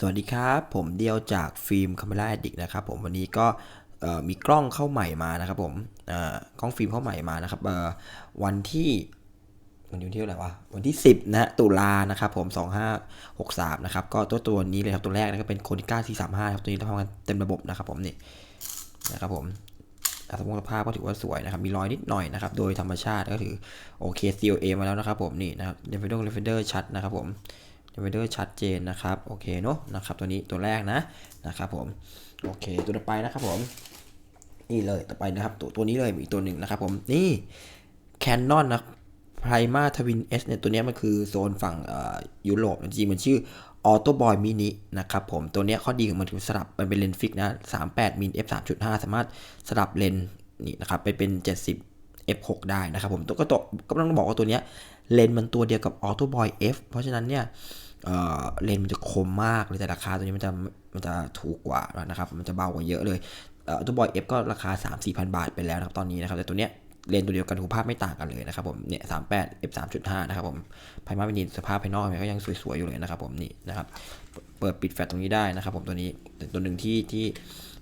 สวัสดีครับ ผมเดียวจากฟิล์มคาเมล่าแอดดิกนะครับผมวันนี้ก็มีกล้องเข้าใหม่มานะครับผมกล้องฟิล์มเข้าใหม่มานะครับวันที่วันที่เท่าไหร่วะวันที่ 10 นะตุลานะครับผม 2563 นะครับ ก็ตัวตัวนี้เลยครับ ตัวแรกนะครับเป็นโคนิก้า435ครับตัวนี้ทำงานเต็มระบบนะครับผมนี่นะครับผมอัตราสภาพก็ถือว่าสวยนะครับ มีรอยนิดหน่อยนะครับ โดยธรรมชาติก็ถือโอเค COA มาแล้วนะครับผมนี่นะครับเดฟเฟนเดอร์เดฟเฟนเดอร์ชัดนะครับผม เวเดอร์ชัดเจนนะครับ โอเคเนาะนะครับ ตัวนี้ตัวแรกนะนะครับผม โอเค ตัวต่อไปนะครับผม นี่เลยต่อไปนะครับ ตัวตัวนี้เลยอีกตัวหนึ่งนะครับผม นี่ Canon นะ Prima Twin S เนี่ย ตัวนี้มันคือโซนฝั่งยุโรปจริงมันชื่อ Auto Boy Mini นะครับผม ตัวนี้ข้อดีของมันคือสลับ มันเป็นเลนส์ฟิกนะ 38มิล f 3.5 สามารถสลับเลนส์นี่นะครับไปเป็น 70 f 6ได้นะครับผม ตัวก็ตกก็ต้องบอกว่าตัวนี้เลนส์มันตัวเดียวกับ Auto Boy F เพราะฉะนั้นเนี่ย เลนมันจะคมมากเลยแต่ราคาตัวนี้มันจะมันจะถูกกว่านะครับ มันจะเบากว่าเยอะเลยเอ่อตัวบอยเอฟก็ราคา 3 4 0 0 0 บาทไปแล้วนะครับตอนนี้นะครับแต่ตัวเนี้ยเลนตัวเดียวกันคุณภาพไม่ต่างกันเลยนะครับผมเนี่ยสามแปด f สามจุดห้านะครับผมภายนอกเป็นสภาพภายนอกเนี่ยก็ยังสวยๆอยู่เลยนะครับผมนี่นะครับเปิดปิดแฟลชตรงนี้ได้นะครับผมตัวนี้ตัวหนึ่งที่ที่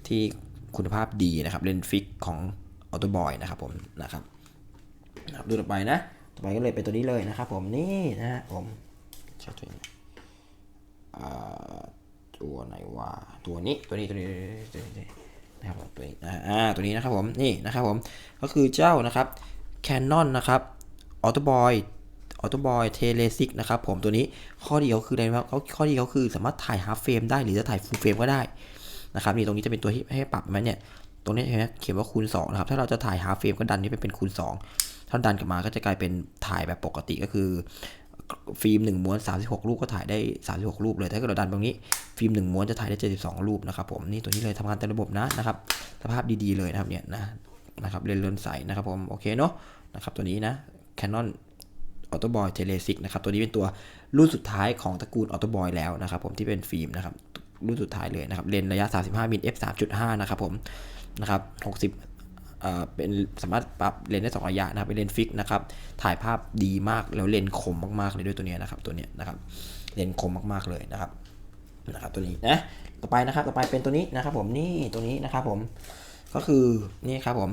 ที่คุณภาพดีนะครับเลนฟิกของออโตบอยนะครับผมนะครับดูต่อไปนะ ต่อไปก็เลยเป็นตัวนี้เลยนะครับผมนี่นะผมใช้ตัวนี้อ่า ตัวไหนว่าตัวนี้ตัวนี้ตัวนี้ตัวนี้นะครับตัวนี้อ่าตัวนี้นะครับผมนี่นะครับผมก็คือเจ้านะครับ Canon นะครับ Auto Boy Auto Boy t e l e s i c นะครับผมตัวนี้ข้อดีเขาคืออะไรครับเขาข้อดีเขาคือสามารถถ่าย half frame ได้หรือจะถ่าย full frame ก็ได้นะครับนี่ตรงนี้จะเป็นตัวที่ให้ปรับมันเนี่ยตรงนี้เห็นไหมเขียนว่าคูณ2นะครับถ้าเราจะถ่าย half frame ก็ดันนี้ไปเป็นคูณ2ถ้าดันกลับมาก็จะกลายเป็นถ่ายแบบปกติก็คือ ฟิล์ม1ม้วน36 รูปก็ถ่ายได้ 36 รูปเลยถ้าเกิดเราดันตรงนี้ฟิล์ม1ม้วนจะถ่ายได้ 72 รูปนะครับผมนี่ตัวนี้เลยทำงานเต็มระบบนะนะครับสภาพดีๆเลยนะครับเนี่ยนะนะครับเลนส์เลนส์ใสนะครับผมโอเคเนาะนะครับตัวนี้นะ Canon Auto Boy t e l e s i c นะครับตัวนี้เป็นตัวรุ่นสุดท้ายของตระกูล Auto Boy แล้วนะครับผมที่เป็นฟิล์มนะครับรุ่นสุดท้ายเลยนะครับเลนส์ระยะ 35มิล f 3.5 นะครับผมนะครับ60 เป็นสามารถปรับเลนส์ได้สองระยะนะครับเป็นเลนส์ฟิกนะครับถ่ายภาพดีมากแล้วเลนส์คมมากๆเลยด้วยตัวเนี้ยนะครับตัวเนี้ยนะครับเลนส์คมมากๆเลยนะครับนะครับตัวนี้นะต่อไปนะครับต่อไปเป็นตัวนี้นะครับผมนี่ตัวนี้นะครับผมก็คือนี่ครับผม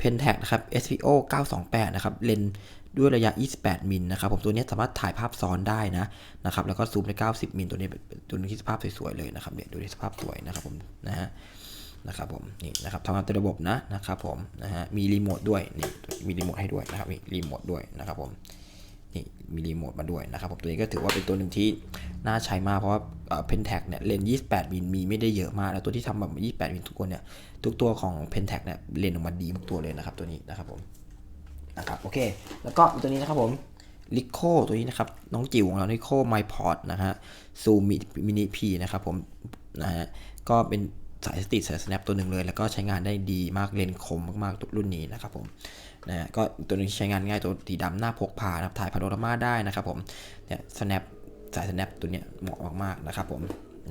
Pentax นะครับ SPO 928 นะครับเลนส์ด้วยระยะ 28 มิลนะครับผมตัวนี้สามารถถ่ายภาพซ้อนได้นะนะครับแล้วก็ซูมได้ 90 มิลตัวนี้ตัวนึงที่สภาพสวยๆเลยนะครับเนี่ยดูดิสภาพสวยนะครับผมนะฮะ นะครับผมนี่นะครับทำงานเต็มระบบนะนะครับผมนะฮะมีรีโมทด้วยนี่มีรีโมทให้ด้วยนะครับมีรีโมทด้วยนะครับผมนี่มีรีโมทมาด้วยนะครับผมตัวนี้ก็ถือว่าเป็นตัวหนึ่งที่น่าใช้มากเพราะว่าเพนแท็กเนี่ยเลนส์28 มิลมีไม่ได้เยอะมาก แล้วตัวที่ทำแบบ 28 มิลทุกคนเนี่ยทุกตัวของเพนแท็กเนี่ยเลนออกมาดีทุกตัวเลยนะครับตัวนี้นะครับผมนะครับโอเค แล้วก็ตัวนี้นะครับผมลิโคตัวนี้นะครับน้องจิ๋วของเราลิโคไมพอดนะฮะซูมินิพีนะครับผมนะฮะก็เป็น สายสติสาย snap ตัวหนึ่งเลย แล้วก็ใช้งานได้ดีมากเลนคมมากๆตัวรุ่นนี้นะครับผมนะฮะก็ตัวนึงที่ใช้งานง่ายตัวสีดำหน้าพกพานะครับถ่ายพาโนรามาได้นะครับผมเนี่ย snap สาย snap ตัวเนี้ยเหมาะมากๆนะครับผม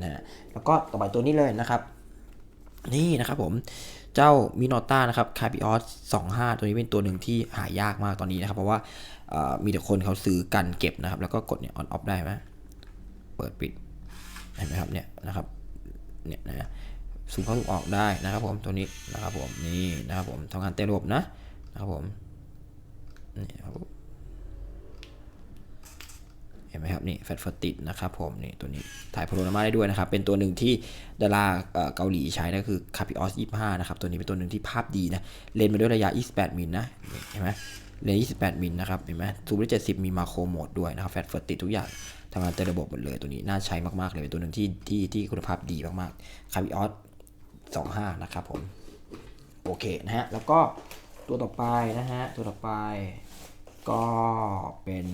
นะฮะแล้วก็ต่อไปตัวนี้เลยนะครับ นี่นะครับผมเจ้ามินอต้านะครับคาบิออส25ตัวนี้เป็นตัวหนึ่งที่หายากมากตอนนี้นะครับ เพราะว่ามีแต่คนเขาซื้อกันเก็บนะครับ แล้วก็กดเนี่ยออนออฟได้ไหมเปิดปิดเห็นไหมครับเนี่ยนะครับเนี่ยนะ ซูมเข้าซูมออกได้นะครับผมตัวนี้นะครับผมนี่นะครับผมทำงานเต็มระบบนะนะครับผมนี่ครับเห็นไหมครับนี่แฟตฟอติดนะครับผมนี่ตัวนี้ถ่ายโพลารามาได้ด้วยนะครับ เป็นตัวหนึ่งที่ดาราเกาหลีใช้นะคือคาปิออส25นะครับตัวนี้เป็นตัวหนึ่งที่ภาพดีนะเลนมาด้วยระยะ 28 มิลนะเห็นไหมเลนส์28 มิลนะครับเห็นไหมซูมได้70 มีมาโครโหมดด้วยนะครับแฟตฟอติดทุกอย่างทำงานเต็มระบบหมดเลยตัวนี้น่าใช้มากๆเลยเป็นตัวหนึ่งที่ที่ที่คุณภาพดีมากๆคาปิออส 25 นะครับผม โอเคนะฮะ แล้วก็ตัวต่อไปนะฮะ ตัวต่อไปก็เป็น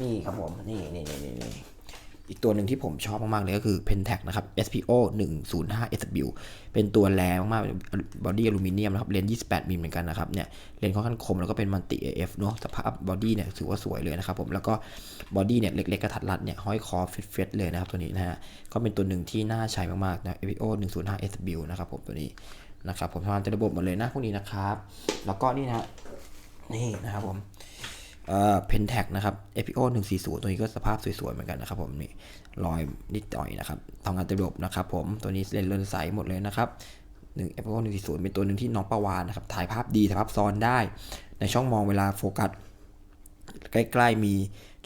นี่ครับผม นี่นี่นี่นี่นี่ อีกตัวหนึ่งที่ผมชอบมากๆเลยก็คือ Pentax นะครับ SPO 105 SW เป็นตัวแรงมากๆบอดี้อลูมิเนียมนะครับเลนส์28 มิลเหมือนกันนะครับเนี่ยเลนส์ค่อนข้างคมแล้วก็เป็นมัลติ AF เนาะสภาพบอดี้เนี่ยถือว่าสวยเลยนะครับผมแล้วก็บอดี้เนี่ยเล็กๆกระทัดรัดเนี่ยห้อยคอฟิตๆเลยนะครับตัวนี้นะฮะก็เป็นตัวหนึ่งที่น่าใช้มากๆนะ SPO 105 SW นะครับผมตัวนี้นะครับผมทำงานเต็มระบบหมดเลยนะพวกนี้นะครับ แล้วก็นี่นะนี่นะครับผม เอ่อเพนแท็กนะครับ FPO 140 ตัวนี้ก็สภาพสวยๆเหมือนกันนะครับผมนี่รอยนิดหน่อยนะครับทำงานเต็มระบบนะครับผมตัวนี้เลนส์เลนส์ใสหมดเลยนะครับหนึ่ง FPO 140 เป็นตัวหนึ่งที่น้องประวานนะครับถ่ายภาพดีถ่ายภาพซ้อนได้ ในช่องมองเวลาโฟกัสใกล้ๆมี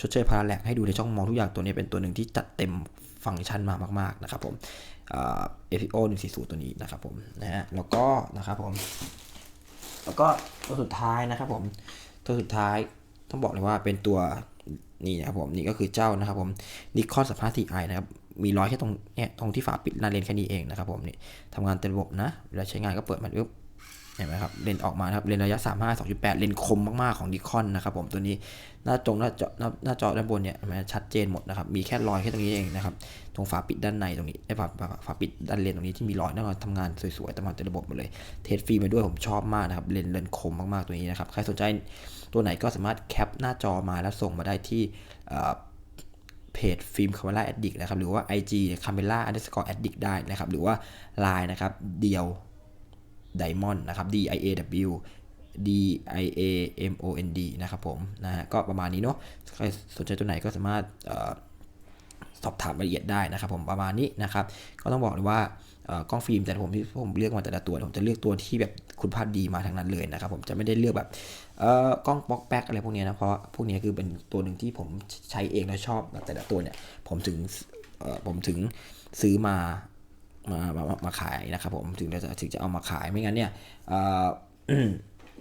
ชดเชยพาราแลกให้ดูในช่องมองทุกอย่างตัวนี้เป็นตัวหนึ่งที่จัดเต็มฟังก์ชันมามากๆนะครับผมเอ่อ FPO 140ตัวนี้นะครับผมนะฮะแล้วก็นะครับผม แล้วก็ตัวสุดท้ายนะครับผม ตัวสุดท้าย ต้องบอกเลยว่าเป็นตัวนี่นะครับผมนี่ก็คือเจ้านะครับผมนิคอนสัมภาษณ์ TI นะครับมีรอยแค่ตรงเนี่ยตรงที่ฝาปิดหน้าเลนแค่นี้เองนะครับผมนี่ทำงานเต็มระบบนะเวลาใช้งานก็เปิดมันปุ๊บ เห็นไหมครับเลนออกมาครับเลนระยะ 35 2.8 เลนคมมากๆของนิคอนนะครับผมตัวนี้หน้าจงหน้าจอหน้านจอด้านบนเนี่ยเห็นชัดเจนหมดนะครับมีแค่รอยแค่ตรงนี้เองนะครับตรงฝาปิดด้านในตรงนี้ไอ้ฝาฝาปิดด้านเลนตรงนี้ที่มีรอยนั่นก็ทำงานสวยๆทำงามระบบหมดเลยเทสฟรีมาด้วยผมชอบมากนะครับเลนเลนคมมากๆตัวนี้นะครับใครสนใจตัวไหนก็สามารถแคปหน้าจอมาแล้วส่งมาได้ที่เอ่อเพจฟิล์มคาเมล่าแอดดิกนะครับหรือว่า IG คาเมล่าอันเดอร์สกอร์แอดดิกได้นะครับหรือว่า Line นะครับเดียว ไดมอนด์นะครับ D I A W D I A M O N D นะครับผมนะฮะก็ประมาณนี้เนาะใครสนใจตัวไหนก็สามารถออสอบถามรายละเอียดได้นะครับผมประมาณนี้นะครับก็ต้องบอกเลยว่ากล้องฟิล์มแต่ผมที่ผมเลือกมาแต่ละตัวผมจะเลือกตัวที่แบบคุณภาพดีมาทั้งนั้นเลยนะครับผมจะไม่ได้เลือกแบบกล้องป๊อกแป๊กอะไรพวกเนี้ยนะเพราะพวกเนี้ยคือเป็นตัวหนึ่งที่ผมใช้เองแล้วชอบแต่ละตัวเนี่ยผมถึงผมถึงซื้อมา มามามามาขายนะครับผมถึงจะถึงจะเอามาขายไม่งั้นเนี่ย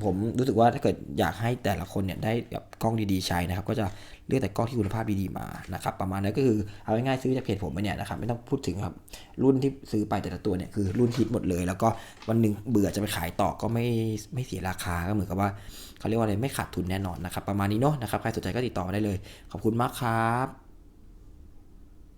ผมรู้สึกว่าถ้าเกิดอยากให้แต่ละคนเนี่ยได้แบบกล้องดีๆใช้นะครับ ก็จะเลือกแต่กล้องที่คุณภาพดีๆมานะครับประมาณนั้นก็คือเอาง่ายๆซื้อจากเพจผมไปเนี่ยนะครับไม่ต้องพูดถึงครับรุ่นที่ซื้อไปแต่ละตัวเนี่ยคือรุ่นฮิตหมดเลย แล้วก็วันหนึ่งเบื่อจะไปขายต่อก็ไม่ไม่เสียราคาก็เหมือนกับว่าเขาเรียกว่าอะไรไม่ขาดทุนแน่นอนนะครับประมาณนี้เนาะนะครับใครสนใจก็ติดต่อมาได้เลย ขอบคุณมากครับ